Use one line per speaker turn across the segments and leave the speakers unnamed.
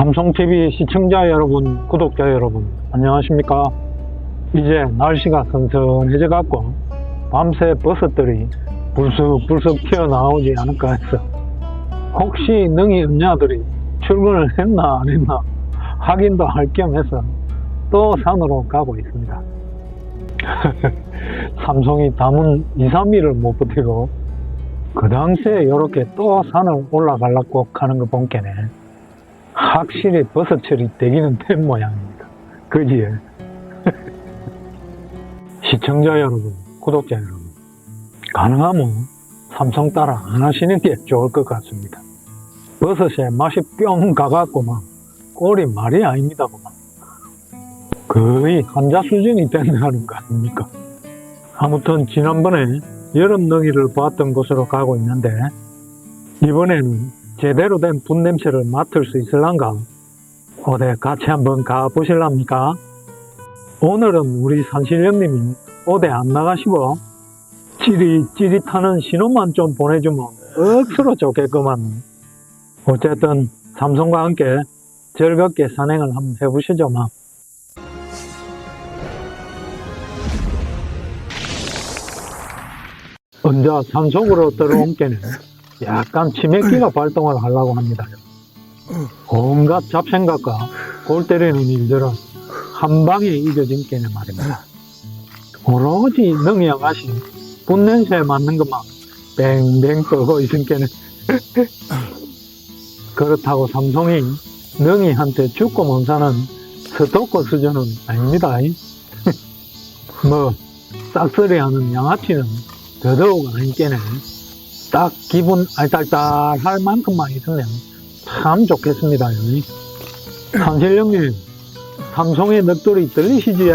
삼성TV 시청자 여러분, 구독자 여러분, 안녕하십니까? 이제 날씨가 선선해져 갖고 밤새 버섯들이 불쑥불쑥 튀어나오지 않을까 해서 혹시 능이 은냐들이 출근을 했나 안 했나 확인도 할 겸 해서 또 산으로 가고 있습니다. 삼성이 담은 2, 3일을 못 버티고 그 당시에 이렇게 또 산을 올라가려고 하는 거 본게네. 확실히 버섯철이 되기는 된 모양입니다. 그지? 시청자 여러분, 구독자 여러분, 가능하면 삼성 따라 안 하시는 게 좋을 것 같습니다. 버섯에 맛이 뿅 가갖고 막 꼴이 말이 아닙니다구만. 거의 환자 수준이 된다는 거 아닙니까? 아무튼 지난번에 여름 능이를 보았던 곳으로 가고 있는데 이번에는 제대로 된 분 냄새를 맡을 수 있을란가? 어디 같이 한번 가보실랍니까? 오늘은 우리 산신령님이 어디 안 나가시고 찌릿찌릿하는 신호만 좀 보내주면 억수로 좋겠구만. 어쨌든 삼성과 함께 즐겁게 산행을 한번 해보시죠, 막. 언제 산속으로 들어온 게는 약간 치매기가 발동을 하려고 합니다. 온갖 잡생각과 골 때리는 일들은 한 방에 이겨진 게는 말입니다. 오로지 맛이 분냄새에 맞는 것만 뱅뱅 떠고 있은 게는 그렇다고 삼성이 능이한테 죽고 못 사는 스토커 수준은 아닙니다. 뭐 싹쓸이하는 양아치는 더더욱 아니겠네. 딱 기분 알딸딸 할 만큼만 있으면 참 좋겠습니다. 산실령님, 삼성의 넋돌이 들리시지? 예?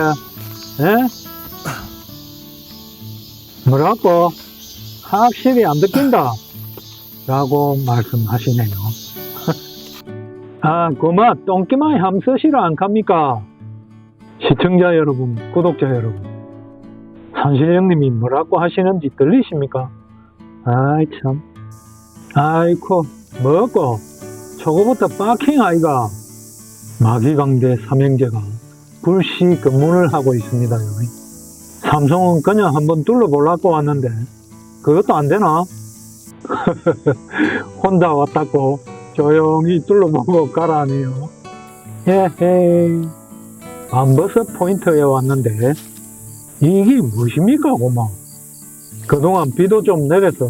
뭐라고? 확실히 안 듣긴다. 라고 말씀하시네요. 아, 그만 똥기만 함쓰시러 안 갑니까? 시청자 여러분, 구독자 여러분. 산실령님이 뭐라고 하시는지 들리십니까? 아이 참. 아이코 뭐고. 초고부터 빠킹 아이가. 마기강대 삼형제가 불시 근무를 하고 있습니다 여기. 삼성은 그냥 한번 둘러보려고 왔는데 그것도 안 되나? 혼자 왔다고 조용히 둘러보고 가라니요. 예헤이 밤버섯 포인트에 왔는데 이게 무엇입니까 고마 그동안 비도 좀 내려서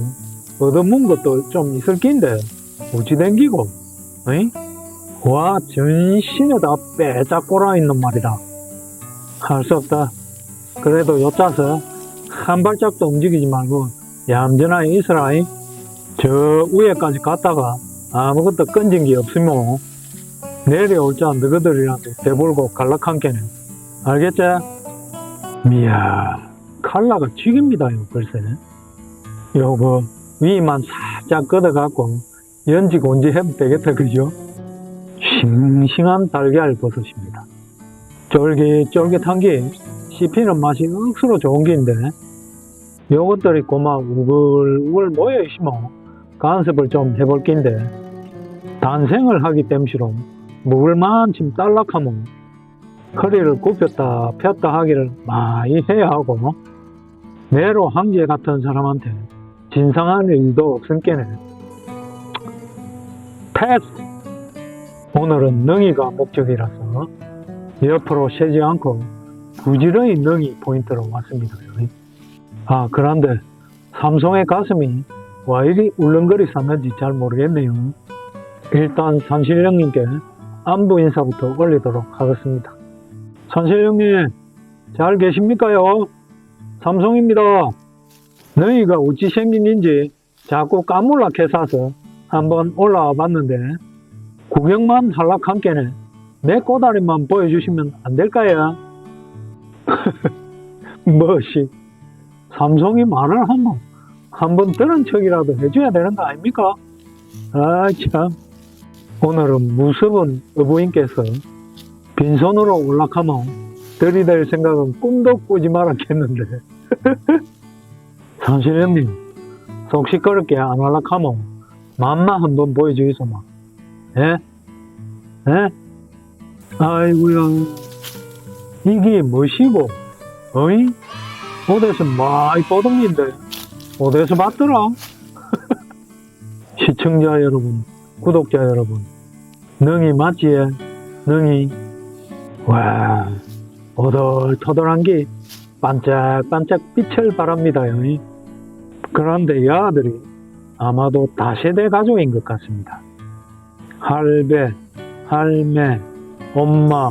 얻어문 것도 좀 있을 낀데 어찌 댕기고? 와 전신에다 빼짝 꼬라있는 말이다. 할 수 없다. 그래도 요짜서 한 발짝도 움직이지 말고 얌전하게 있으라이. 저 위에까지 갔다가 아무것도 건진 게 없으면 내려올 자 너희들이라도 대볼고 갈락한 게는 알겠지? 미야 칼라가 튀깁니다요, 글쎄. 요거, 위만 살짝 걷어갖고, 연지 곤지 해도 되겠다, 그죠? 싱싱한 달걀 버섯입니다. 쫄깃쫄깃한 게 씹히는 맛이 억수로 좋은 게인데, 요것들이 고마 우글우글 모여 있으면 간섭을 좀 해볼 게인데, 단생을 하기 땜시로 먹을 만큼 딸락하면 허리를 굽혔다 폈다 하기를 많이 해야 하고, 내로 황제 같은 사람한테 진상한 일도 없음께네. 패스! 오늘은 능이가 목적이라서 옆으로 쉬지 않고 부지런히 능이 포인트로 왔습니다. 아, 그런데 삼성의 가슴이 왜 이리 울렁거리 쌌는지 잘 모르겠네요. 일단 산실령님께 안부 인사부터 올리도록 하겠습니다. 산실령님, 잘 계십니까요? 삼성입니다. 너희가 어찌 생긴인지 자꾸 까물락해 사서 한번 올라와 봤는데 구경만 할락한 게네 내 꼬다리만 보여주시면 안 될까요? 뭐시 삼성이 말을 하면 한번 들은 척이라도 해줘야 되는 거 아닙니까? 아 참 오늘은 무섭은 어부인께서 빈손으로 올라가면 들이댈 생각은 꿈도 꾸지 말았겠는데 산신령님 속 시끄럽게 안 할락하면 맘마 한번 보여주이소마 예? 에? 아이고야. 이게 뭐시고, 어이? 어디서 많이 보던긴데, 어디서 봤더라? 시청자 여러분, 구독자 여러분, 능이 맞지? 능이. 와, 오돌토돌한 게 반짝반짝 빛을 발합니다. 요 그런데 이 아들이 아마도 다세대 가족인 것 같습니다. 할배, 할매, 엄마,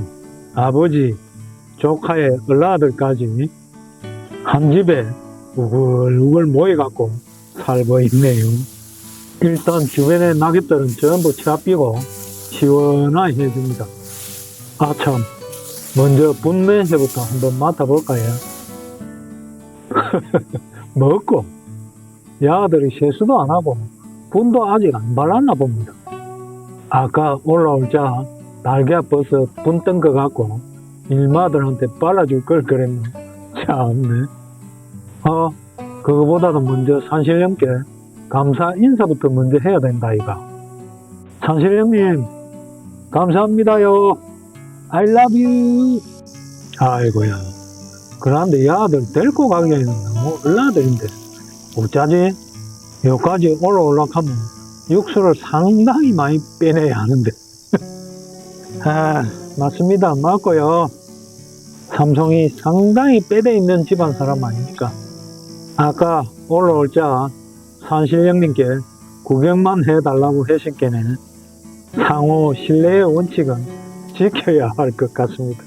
아버지, 조카의 얼라들까지 한 집에 우글우글 모여갖고 살고 있네요. 일단 주변의 낙엽들은 전부 치아삐고 시원하게 해줍니다. 아참, 먼저 분 냄새부터 한번 맡아볼까요? 먹고, 야들이 세수도 안 하고 분도 아직 안 발랐나 봅니다. 아까 올라올 자 날개 벗어 분뜬 것 같고 일마들한테 발라줄 걸 그랬나? 참네. 어, 그거보다도 먼저 산신령께 감사 인사부터 먼저 해야 된다, 이가. 산신령님, 감사합니다요. I love you. 아이고야. 그런데 이 아들 데리고 가기에는 너무 얼라들인데. 어쩌지? 여기까지 올라올락하면 육수를 상당히 많이 빼내야 하는데. 아, 맞습니다. 맞고요. 삼성이 상당히 빼대 있는 집안 사람 아닙니까? 아까 올라올 자 산신령님께 구경만 해달라고 하셨겠네. 상호 신뢰의 원칙은 지켜야 할 것 같습니다.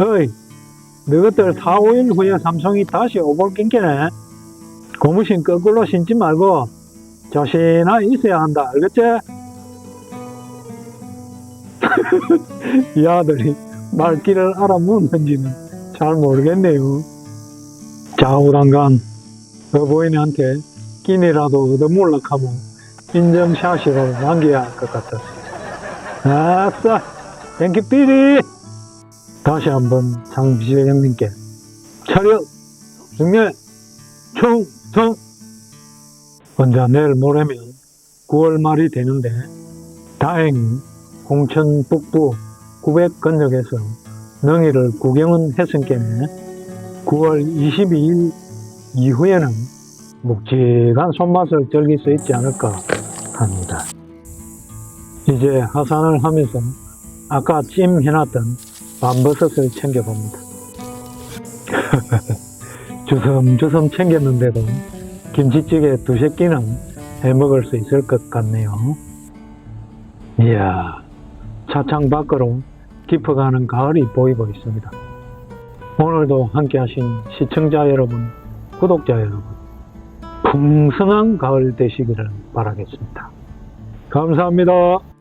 어이, 너희들 4, 5일 후에 삼성이 다시 오볼 낀게네. 고무신 거꾸로 신지 말고 조신하 있어야 한다. 알겠지? 이 아들이 말귀를 알아먹는지는 잘 모르겠네요. 좌우랑간 어버이한테 끼니라도 얻어물락하면 인정샷으로 남겨야 할 것 같았어. 아싸! 땡큐 삐리! 다시 한번 장비실 형님께 차렷! 중멸! 총성! 언제 내일 모레면 9월 말이 되는데 다행히 홍천 북부 900 건역에서 능이를 구경은 했으니까네 9월 22일 이후에는 묵직한 손맛을 즐길 수 있지 않을까 합니다. 이제 하산을 하면서 아까 찜 해놨던 밤버섯을 챙겨봅니다. 주섬주섬 챙겼는데도 김치찌개 두세 끼는 해 먹을 수 있을 것 같네요. 이야, 차창 밖으로 깊어가는 가을이 보이고 있습니다. 오늘도 함께 하신 시청자 여러분, 구독자 여러분, 풍성한 가을 되시기를 바라겠습니다. 감사합니다.